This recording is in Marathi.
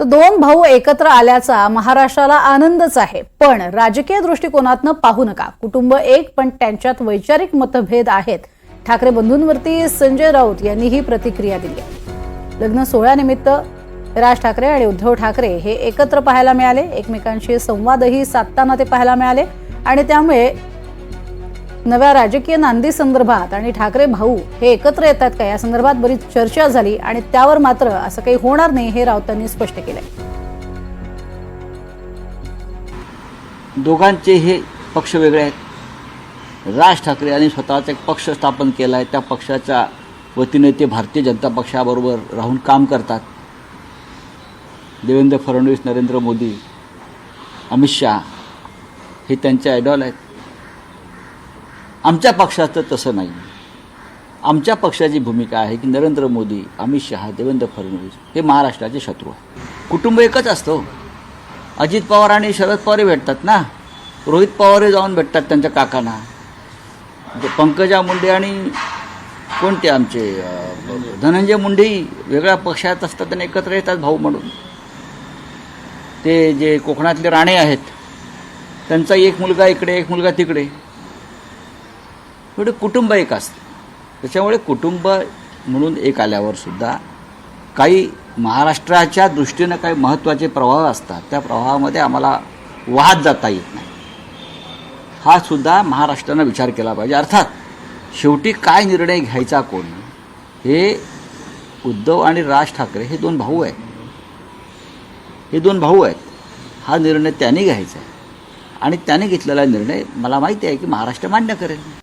तर दोन भाऊ एकत्र आल्याचा महाराष्ट्राला आनंदच आहे. पण राजकीय दृष्टिकोनातनं पाहू नका. कुटुंब एक पण त्यांच्यात वैचारिक मतभेद आहेत. ठाकरे बंधूंवरती संजय राऊत यांनी ही प्रतिक्रिया दिली आहे. लग्न सोहळ्यानिमित्त राज ठाकरे आणि उद्धव ठाकरे हे एकत्र पाहायला मिळाले. एकमेकांशी संवादही साधताना ते पाहायला मिळाले. आणि त्यामुळे नव्या राजकीय नांदी संदर्भात आणि ठाकरे भाऊ हे एकत्र येतात का? या संदर्भात बरीच चर्चा झाली आणि त्यावर मात्र असं काही होणार नाही हे राऊतांनी स्पष्ट केलंय. दोघांचे हे पक्ष वेगळे आहेत. राज ठाकरे यांनी स्वतःचा एक पक्ष स्थापन केला आहे त्या पक्षाच्या वतीने ते भारतीय जनता पक्षाबरोबर राहून काम करतात. देवेंद्र फडणवीस नरेंद्र मोदी अमित शहा हे त्यांचे आयडॉल आहेत. आमच्या पक्षाचं तसं नाही. आमच्या पक्षाची भूमिका आहे की नरेंद्र मोदी अमित शहा देवेंद्र फडणवीस हे महाराष्ट्राचे शत्रू आहे कुटुंब एकच असतो हो. अजित पवार आणि शरद पवारही भेटतात ना. रोहित पवारही जाऊन भेटतात त्यांच्या काकांना. म्हणजे पंकजा मुंडे आणि कोणते आमचे धनंजय मुंडेही वेगळ्या पक्षात असतात आणि एकत्र येतात भाऊ म्हणून. ते जे कोकणातले राणे आहेत त्यांचा एक मुलगा इकडे एक मुलगा तिकडे. एवढे कुटुंब एक असतं. त्याच्यामुळे कुटुंब म्हणून एक आल्यावर सुद्धा काही महाराष्ट्राच्या दृष्टीनं काही महत्त्वाचे प्रवाह असतात त्या प्रवाहामध्ये आम्हाला वाहत जाता येत नाही. हा सुद्धा महाराष्ट्रानं विचार केला पाहिजे. अर्थात शेवटी काय निर्णय घ्यायचा कोण? हे उद्धव आणि राज ठाकरे हे दोन भाऊ आहेत. हे दोन भाऊ आहेत. हा निर्णय त्यांनी घ्यायचा आहे. आणि त्याने घेतलेला निर्णय मला माहिती आहे की महाराष्ट्र मान्य करेल.